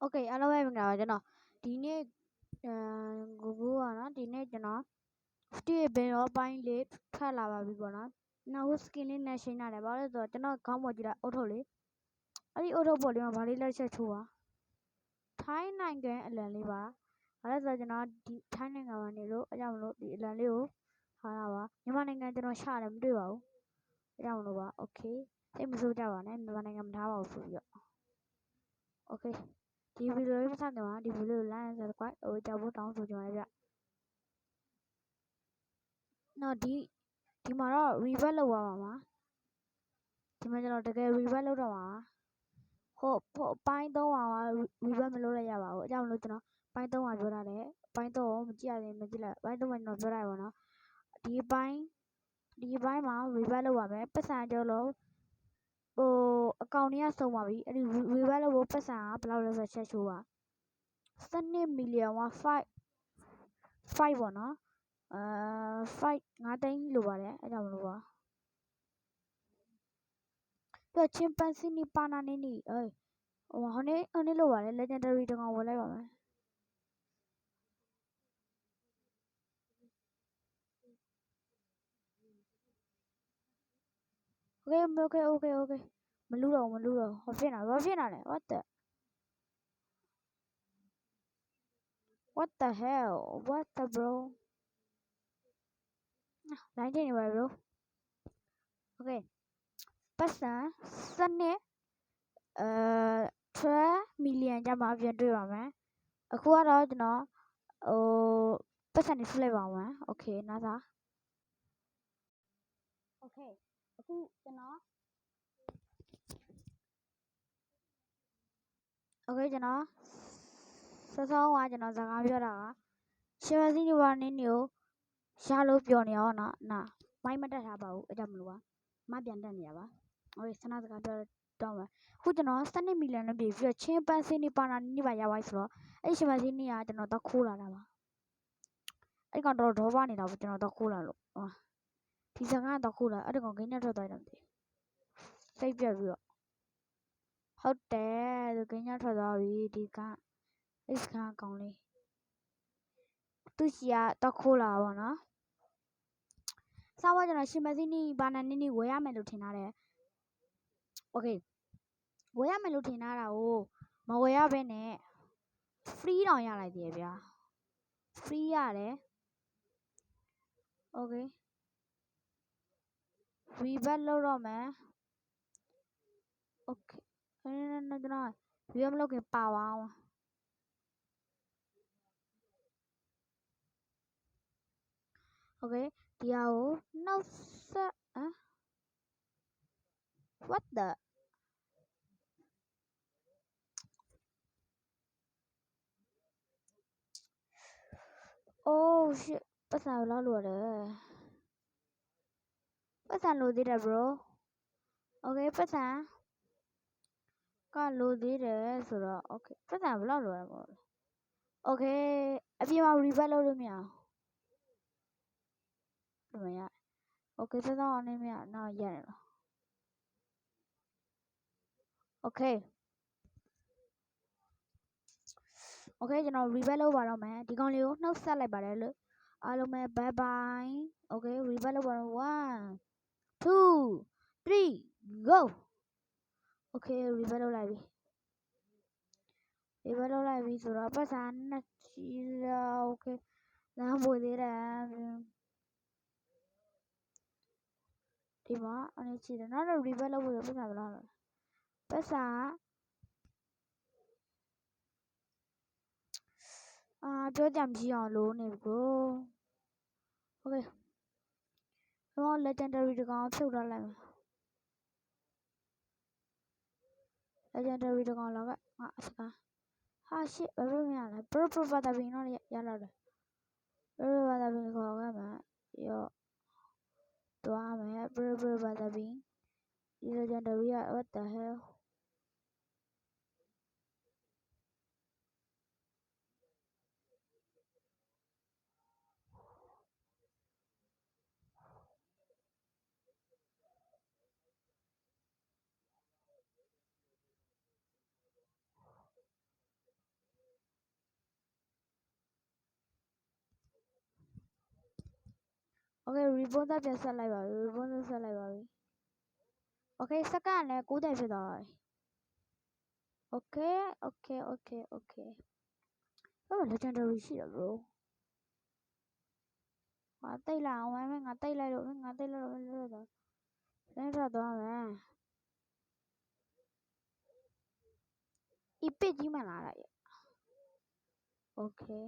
โอเคအားလုံးပဲမင်္ဂလာပါကျွန်တော်ဒီနေ့အဲကိုကိုကနော်ဒီနေ့ကျွန်တော်စတီဘင်ရောပိုင်းလေးထွက်လာပါပြီပေါ့နော်နောက်ဟိုစကင်လေးနဲ့ရှင်းရတယ်ဘာလို့လဲဆိုတော့ကျွန်တော်ခေါင်းပေါ်ကြည့်တာအုတ်ထုတ်လေးအဲ့ဒီအုတ်ထုတ်ပေါ်လေးမှာဗာလေးလက်ချက်ချိုးပါထိုင်းနိုင်ငံအလံလေးပါဘာလဲဆိုတော့ကျွန်တော်ဒီထိုင်းနိုင်ငံမှာနေလို့အကြောင်းမလို့ဒီအလံလေးကိုထားတာပါမြန်မာနိုင်ငံကျွန်တော်ရှာတယ်မတွေ့ပါဘူးအကြောင်းမလို့ပါโอเคစိတ်မဆိုးကြပါနဲ့မြန်မာနိုင်ငံမထားပါဘူးဆိုပြီးတော့โอเค ဒီဗီဒီယိုလေးမစခင်မှာဒီဗီဒီယိုကို like and subscribe ဟိုကြောက်ဖို့တောင်းဆိုချင်ပါတယ်ဗျ။နော်ဒီဒီမှာတော့ revert လုပ်သွားပါမှာ။ဒီမှာကျွန်တော်တကယ် revert လုပ်တော့မှာ။ဟိုဟိုပိုင်း300က revert မလုပ်လိုက်ရပါဘူး။အကြောင်းမလို့ကျွန်တော်ပိုင်း300ပြောထားတယ်။ပိုင်း3ကိုမကြည့်ရသေးမကြည့်လိုက်။ပိုင်း3မှာကျွန်တော်ပြောထားရပါတော့။ဒီပိုင်းဒီပိုင်းမှာ revert လုပ်ပါမယ်။ပတ်စံကြောလို့ ဟိုအကောင့်တွေကစုံပါပြီအဲ့ဒီ revert လုပ်ဖို့ပတ်စံကဘယ်လောက်လဲဆိုတော့ချက်ချိုးပါ12 million က5 5ပေါ့နော်အဲ5 5သိန်းလိုပါတယ်အဲ့ကြောင့်မလို့ပါပြချင်းပန်းစင်းနီပါနာနေနီအေးဟိုဟိုနေဟိုနေလိုပါတယ် legendary တကောင်ဝယ်လိုက်ပါမယ် နေတာဘာဖြစ်နေတာလဲ what the what the hell what the bro လိုင်းတင်နေပါ bro okay ပတ်စံစနစ်အဲ12 million ကျမှပြန်တွေ့ပါမယ်အခုကတော့ကျွန်တော်ဟိုပတ်စံနေဆွလိုက်ပါအောင် okay နားစား okay အခုကျွန်တော် okay ကျွန်တော်စောစောကကျွန်တော်စကားပြောတာကရှင်မစီနီဝါနင်းကိုရလို့ပြောနေအောင်နော်နာမိုင်းမတက်ထားပါဘူးအဲ့ဒါမလို့ပါမပြန်တက်နေရပါโอเคဆန္ဒစကားပြောတော့မှာအခုကျွန်တော်12မီလီယံနဲ့ပြည့်ပြီးတော့ချင်းပန်းစင်းနေပါနာနေပါရပါဆိုတော့အဲ့ရှင်မစီနီကကျွန်တော်တော့ခိုးလာတာပါအဲ့ကောင်တော့ဒေါ်ပါနေတာပေါ့ကျွန်တော်တော့ခိုးလာလို့ဟော ဒီစကားတော့ခိုးလာအဲ့ကောင်ဂိမ်းနဲ့ထွက်သွားတယ်မသိစိတ်ပြက်ပြီးတော့ဟုတ်တယ်သူဂိမ်းနဲ့ထွက်သွားပြီဒီကအဲ့စကားကောင်လေးသူစီကတော့ခိုးလာပါတော့စောင်းကကျွန်တော်ရှင်မစီနီဘာနာနီနီဝယ်ရမယ်လို့ထင်ထားတယ်โอเคဝယ်ရမယ်လို့ထင်ထားတာကိုမဝယ်ရဘဲနဲ့ free တောင်ရလိုက်သေးတယ်ဗျာ free ရတယ်โ Rebel lâu rồi Viva Ok. No, no, no, Viva lo que pagaba. Ok. Tiao. No sé. à What the? Oh shit. Bắt đầu nó lùa rồi. ပတ်စံလိုသေးတယ် bro okay ပတ်စံကလိုသေးတယ်ဆိုတော့ okay ပတ်စံဘယ်လောက်လိုရမလဲ okay အပြင်မှာ revert လုပ်လို့မရဘူးမရ okay စောစောအောင်နေမရနောက်ရတယ်လို့ okay okay ကျွန်တော် revert လုပ်ပါတော့မယ်ဒီကောင်လေးကိုနှုတ်ဆက်လိုက်ပါတယ်လို့အားလုံးပဲ bye bye okay revert လုပ်ပါတော့1 2 3 go okay revert လုပ်လိုက်ပြီ revert လုပ်လိုက်ပြီဆိုတော့ပတ်စံနှစ်ချီတော့ okay လမ်းပွေသေးတယ်ဒီမှာအနေချီတယ်နောက်တော့ revert လုပ်ဖို့ပတ်စံဘယ်လော က်လဲပတ်စံအာပြောကြမရှိအောင်လို့နေကို okay တော့ legendary တကောင်ဖြုတ်ထားလိုက်မယ် legendary တကောင်လောက်ကငါအစကားဟာ shit ဘာလို့မရလဲ pro pro ဘာသာပင်တော့ရလာတယ် pro pro ဘာသာပင်ခေါ်ခဲ့မှာရောသွားမယ် pro pro ဘာသာပင်ဒီ legendary က what the hell Okay ribbon သက်ပြန်ဆက်လိုက်ပါပြီ ribbon သက်ဆက်လိုက်ပါပြီ Okay စက္ကန့်လည်း90ဖြစ်သွားပါပြီ Okay okay okay okay ဘာလို့ legendary ရှိတယ် bro ငါတိတ်လိုက်အောင်မင်းငါတိတ်လိုက်လို့မင်းငါတိတ်လိုက်လို့မင်းလွတ်တော့လင်းထွက်သွားမယ် epic ကြီးမှလာလိုက်ရ Okay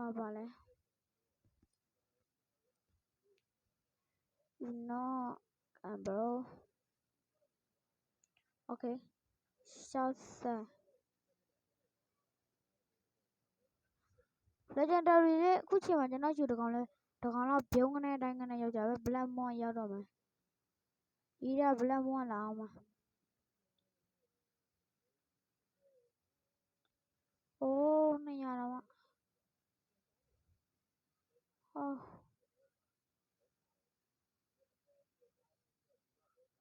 အာပါလဲ no uh, bro okay ရှောက်ဆန် legendary လေးအခုချိန်မှာကျွန်တော်ယူတကောင်လဲတကောင်တော့ပြုံးကနေတိုင်းကနေရောက်ကြပဲ black moon ရောက်တော့မယ်ဤရ black moon လာအောင်မအိုး200တော့မဟော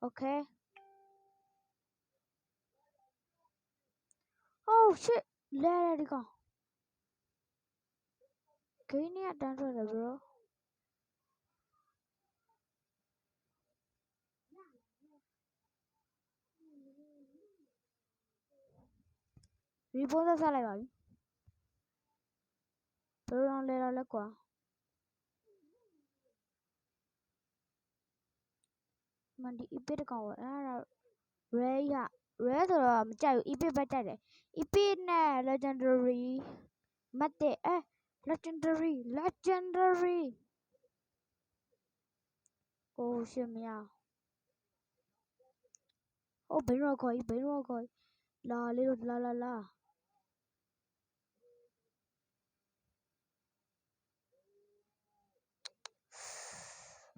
okay oh shit လဲတယ်ဒီကောင်ဂိမ်းနဲ့တန်းထွက်တယ် bro ရီပုံးသက်ဆက်လိုက်ပါပြီဘယ်လိုလဲတော့လဲကွာ မဒီ epic တကောင်ပေါ့အဲ့ဒါ rare ရ rare ဆိုတော့မကြိုက်ဘူး epic ပဲတိုက်တယ် epic နဲ့ legendary မတ်တဲ့အဲ legendary legendary ကိုရှင်မရဟိုဘင်းရောခေါ်ကြီးဘင်းရောခေါ်ကြီးလာလေးတို့လာလာလာ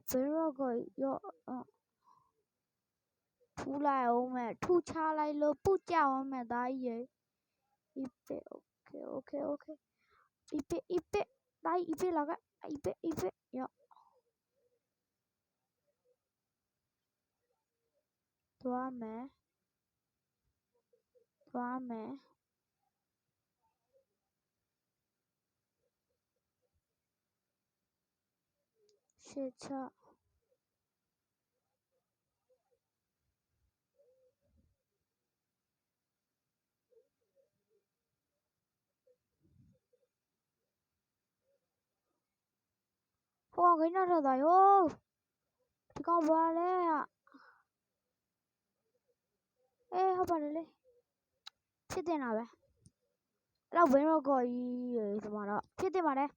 ဘင်းရောခေါ်ကြီးရောအာ လိုက်အောင်မဲ့ထူချလိုက်လို့ပုတ်ကြအောင်မဲ့သားကြီးရေ epic okay okay okay epic epic သားကြီး epic လာက epic epic ရောသွားမယ်သွားမယ်ရှစ်ချဟို ကောင်ခင်းတော့ထွက်သွားရောဒီကောင်ဘာလဲဟာအေးဟုတ်ပါတယ်လေဖြစ်တင်တာပဲအဲ့တော့ဝင်းရော့ကော်ကြီးရေဆိုမှတော့ဖြစ်တင်ပါတယ်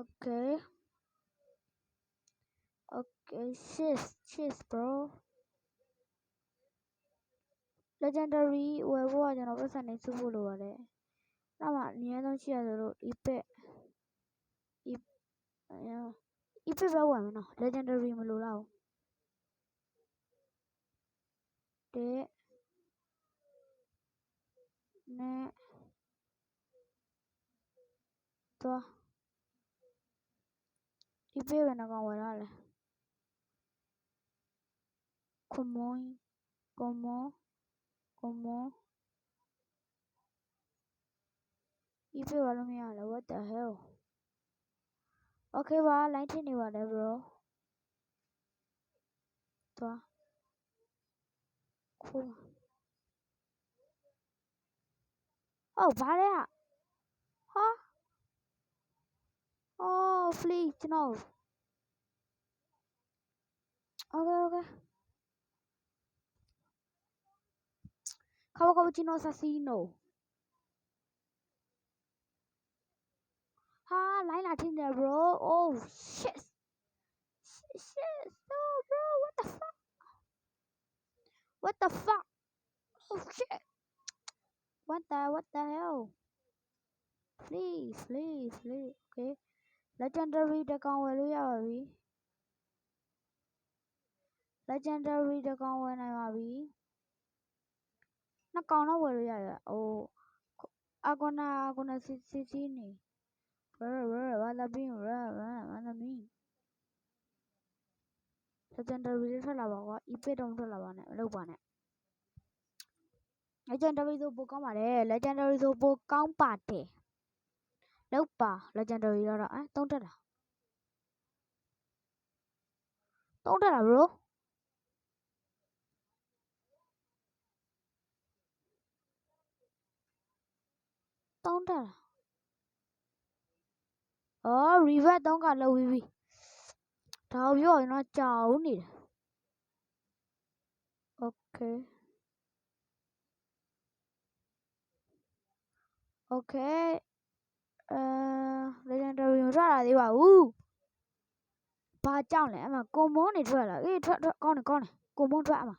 okay okay cheers cheers bro legendary ဝယ်ဖို့ကကျွန်တော်ပတ်စံနေစုဖို့လိုပါတယ်နောက်မှအနည်းဆုံးရှိရဆိုလို့ epic ep အဲ epic ပဲဝယ်မယ်နော် legendary မလိုတော့ဘူးတဲ့နဲ့သွား epic ပဲနှကောင်ဝယ်ရလဲ come on come on come on epic ဘာလို့မရလဲ what the hell โอเคပါ line ထည့်နေပါတယ် bro သွားခိုးဟောဘာလဲဟာအော် flee ကျွန်တော် okay okay ခါဘခါဘကျွန်တော်ဆာစီနို ဟာလိုင်းလာထင်းတယ် bro oh shit shit shit no bro what the fuck what the fuck oh shit what the what the hell please please please okay legendary တကောင်ဝယ်လို့ရပါပြီ legendary တကောင်ဝယ်နိုင်ပါပြီနှစ်ကောင်တော့ဝယ်လို့ရတယ်ဟို legendary လေးထွက်လာပါကွာ epic တော့မထွက်လာပါနဲ့မလုပ်ပါနဲ့ legendary ဆိုပိုကောင်းပါတယ် legendary ဆိုပိုကောင်းပါတယ်လောက်ပါ legendary တော့တော့အဲသုံးတက်တာသုံးတက်တာ bro သုံးတက်တာ အော် revert 3ကလောက်ပြီးပြီဒါကိုပြောရင်တော့ကြာဦးနေတယ် okay okay အဲ legendary မထွက်လာသေးပါဘူးဘာကြောင့်လဲအမကွန်မွန်းနေထွက်လာအေးထွက်ထွက်ကောင်းတယ်ကောင်းတယ်ကွန်မွန်းထွက်အမ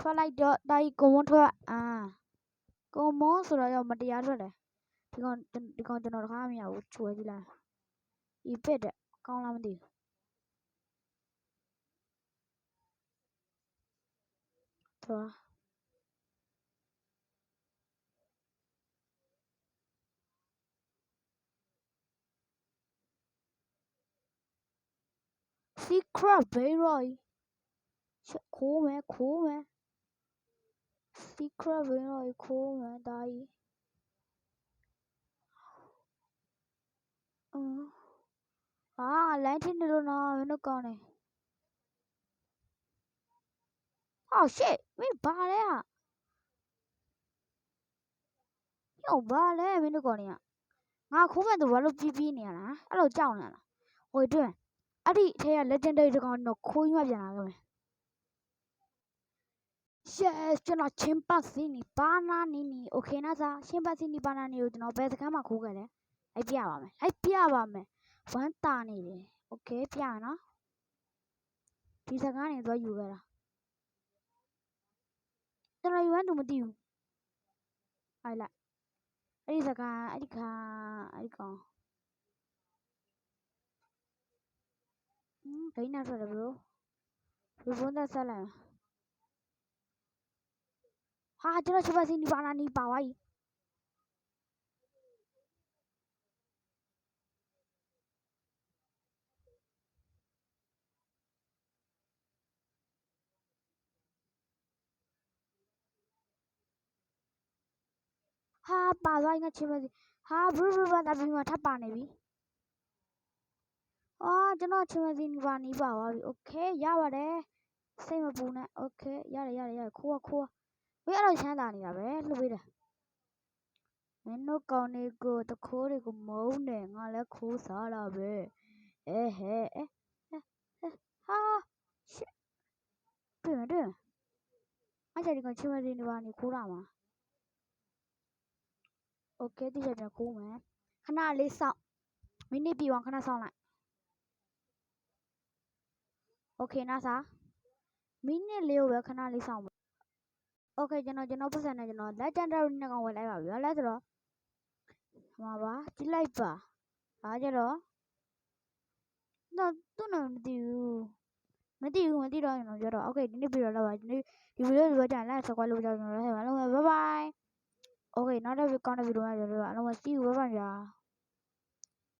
ထွက်လိုက်တော့တာကြီးကွန်မွန်းထွက်အာကွန်မွန်းဆိုတော့ရောက်မတရားထွက်တယ်ဒီကောင်ဒီကောင်ကျွန်တော်တခါမရဘူးချွဲကြည့်လိုက် ဤပစ်တဲ့ကောင်းလားမသိဘူးသွား secret ဘေးရော်ချက်ခိုး ဟာလိုင်းထင်းနေလို့နော်မင်းတို့ကောင်းတယ်ဟောရှစ်မင်းဘာလဲဟာညောဘာလဲမင်းတို့ကောင်းနေရငါခိုးမဲ့သူဘာလို့ပြီးပြီးနေရလားအဲ့လိုကြောက်နေရလားဟိုတွေ့အဲ့ဒီအထက်က legendary တကောင်တော့ခိုးမှပြန်လာခဲ့မယ် Yes ကျွန်တော်ချင်းပတ်စီနီဘာနာနီနီ Okay နာစာချင်းပတ်စီနီဘာနာနီကိုကျွန်တော်ဘယ်စကားမှခိုးခဲ့လဲလိုက်ပြပါမယ်လိုက်ပြပါမယ် ဝမ်းတာနေတယ်โอเคပြရနော်ဒီစကားနေသွားယူခဲ့တာကျွန်တော်ယူဝမ်းသူမသိဘူးဟိုက်လိုက်အဲ့ဒီစကားအဲ့ဒီခါအဲ့ဒီကောင်ဟင်းဘိန်းနာထွက်တယ် bro ဘယ်ဘုန်းသက်ဆက်လိုက်ဟာကျွန်တော်ချင်းပတ်စီနီဘာနာနီပါသွားပြီ ဟာပါသွားရင်ငါချင်းမစီဟာဘရဘရဘာတာပြီးမှထပ်ပါနေပြီအာကျွန်တော်ချင်းမစီနီပါနီးပါသွားပြီโอเคရပါတယ်စိတ်မပူနဲ့โอเคရတယ်ရတယ်ရတယ်ခိုးရခိုးရဝေးအဲ့တော့ချမ်းသာနေတာပဲလှုပ်ပေးတယ်မင်းတို့ကောင်းနေကိုတခိုးတွေကိုမုန်းတယ်ငါလည်းခိုးစားလာပဲအဲဟဲအဲဟာရှစ်တွေ့မတွေ့အဲ့ဒီကောင်ချင်းမစီနီပါနီခိုးတာမှာ โอเคတိကျပြန်ခိုးမယ်ခဏလေးစောင့်မိနစ်ပြီးအောင်ခဏစောင့်လိုက်โอเคနားစာမိနစ်လေးကိုပဲခဏလေးစောင့်မယ်โอเคကျွန်တော်ကျွန်တော်ပတ်စံနဲ့ကျွန်တော် legendary နဲ့ကောင်ဝယ်လိုက်ပါပြီ။လဲဆိုတော့ဟမှာပါကြည့်လိုက်ပါ။ဒါကြတော့တော့သူ့နာမည်မသိဘူး။မသိဘူးမသိတော့ကျွန်တော်ပြောတော့โอเคဒီနေ့ပြီးတော့လောက်ပါဒီနေ့ဒီဗီဒီယိုဒီဘက်ကျရင် like subscribe လုပ်ကြကျွန်တော်လည်းဟဲ့ပါလုံးဝ bye bye ။ Okay နောက်တစ်ဗီဒီယိုကောင်းတဲ့ဗီဒီယိုမှာကျွန်တော်တို့အားလုံး see you bye bye ဗျာ။